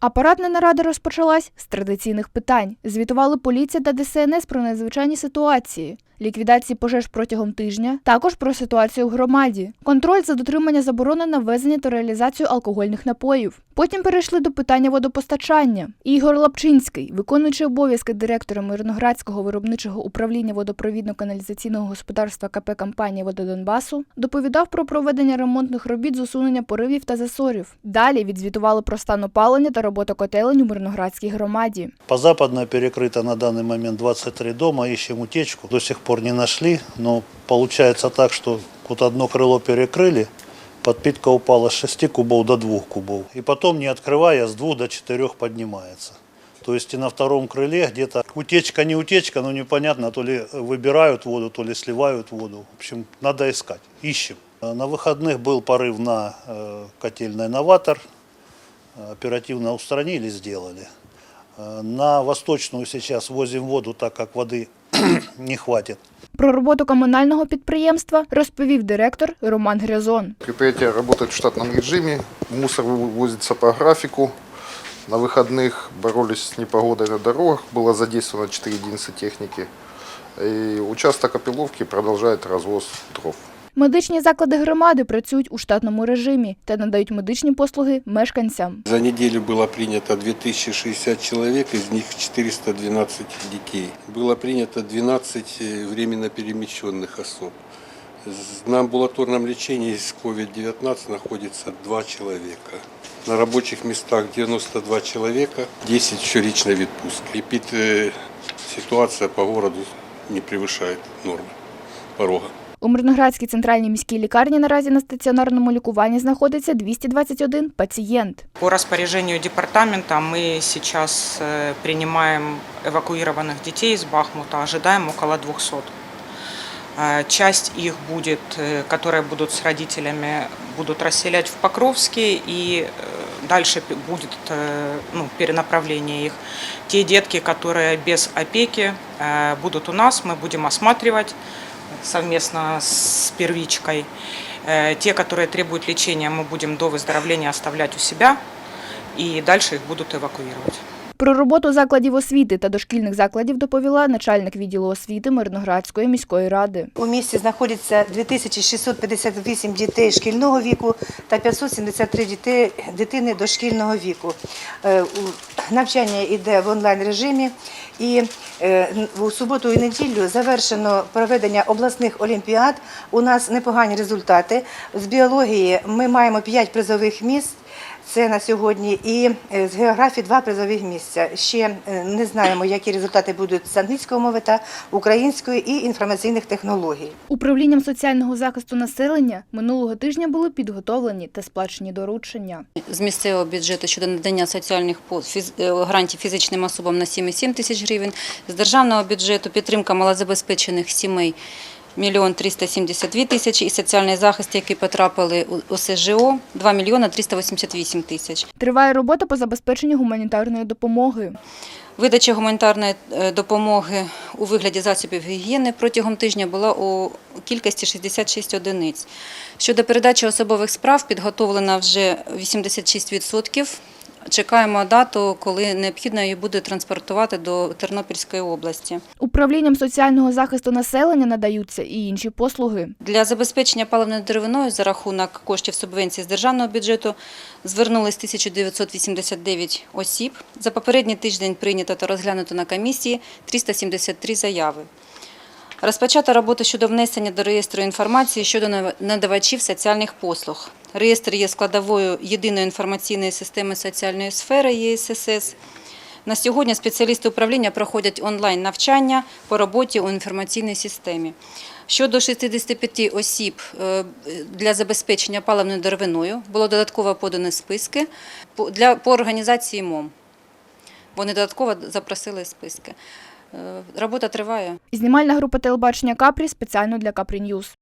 Апаратна нарада розпочалась з традиційних питань. Звітували поліція та ДСНС про надзвичайні ситуації, ліквідації пожеж протягом тижня, також про ситуацію в громаді, контроль за дотримання заборони на ввезення та реалізацію алкогольних напоїв. Потім перейшли до питання водопостачання. Ігор Лапчинський, виконуючий обов'язки директора Мирноградського виробничого управління водопровідно-каналізаційного господарства КП компанії «Вододонбасу», доповідав про проведення ремонтних робіт з усунення поривів та засорів. Далі відзвітували про стан опалення та роботу котелень у Мирноградській громаді. По западной перекрыто на данный момент 23 дома, ищем утечку. До сих пор не нашли, но получается так, что вот одно крыло перекрыли, подпитка упала с 6 кубов до 2 кубов. И потом, не открывая, с 2 до 4 поднимается. То есть и на втором крыле где-то утечка не утечка, но непонятно, то ли выбирают воду, то ли сливают воду. В общем, надо искать. Ищем. На выходных был порыв на э, котельный новатор. Оперативно устранили, сделали. Э, На Восточную сейчас возим воду, так как воды не хватит. Про роботу комунального підприємства розповів директор Роман Грязон. Предприятие работает в штатном режиме, мусор вывозится по графику. На выходных боролись с непогодой на дорогах, было задействовано 4 единицы техники. И участок опиловки продолжает развоз дров. Медичні заклади громади працюють у штатному режимі та надають медичні послуги мешканцям. За неделю было принято 2060 человек, из них 412 детей. Было принято 12 временно перемещенных особ. На амбулаторном лечении с COVID-19 находится 2 человека. На рабочих местах 92 человека, 10 еще личной відпустки. Эпид э, ситуация по городу не превышает нормы порога. У Мирноградській центральній міській лікарні наразі на стаціонарному лікуванні знаходиться 221 пацієнт. По распоряжению департамента мы сейчас э, принимаем эвакуированных детей из Бахмута, ожидаем около 200. Э, Часть их будет, э, которые будут с родителями, будут расселять в Покровске, и э, дальше пе- будет э, ну, перенаправление их. Те детки, которые без опеки, э, будут у нас, мы будем осматривать совместно с первичкой. Э, Те, которые требуют лечения, мы будем до выздоровления оставлять у себя, и дальше их будут эвакуировать. Про роботу закладів освіти та дошкільних закладів доповіла начальник відділу освіти Мирноградської міської ради. У місті знаходиться 2658 дітей шкільного віку та 573 дітей, дитини дошкільного віку. Е, Навчання йде в онлайн режимі і в у суботу і неділю завершено проведення обласних олімпіад. У нас непогані результати. З біології ми маємо 5 призових місць. Це на сьогодні і е, з географії два призових місця. Ще е, не знаємо, які результати будуть з англійської мови та української і інформаційних технологій. Управлінням соціального захисту населення минулого тижня були підготовлені та сплачені доручення. з місцевого бюджету щодо надання соціальних е, фізичним особам на 7,7 тисяч гривень, з державного бюджету підтримка малозабезпечених сімей мільйон 372 тисячі і соціальний захист, який потрапили у ОСЖО, 2 мільйона 388 тисяч. Триває робота по забезпеченню гуманітарної допомоги. Видача гуманітарної е, допомоги у вигляді засобів гігієни протягом тижня була у кількості 66 одиниць. Щодо передачі особових справ підготовлена вже 86%. Чекаємо дату, коли необхідно її буде транспортувати до Тернопільської області. Управлінням соціального захисту населення надаються і інші послуги. Для забезпечення паливною деревиною за рахунок коштів субвенції з державного бюджету звернулись 1989 осіб. За попередній тиждень прийнято та розглянуто на комісії 373 заяви. Розпочата робота щодо внесення до реєстру інформації щодо надавачів соціальних послуг. Реєстр є складовою єдиної інформаційної системи соціальної сфери ЄССС. На сьогодні спеціалісти управління проходять онлайн-навчання по роботі у інформаційній системі. Щодо 65 осіб е, для забезпечення паливною деревиною було додатково подані списки по організації МОМ. Вони додатково запросили списки. Е, Робота триває. Знімальна група телебачення Капрі спеціально для Капрі Ньюз.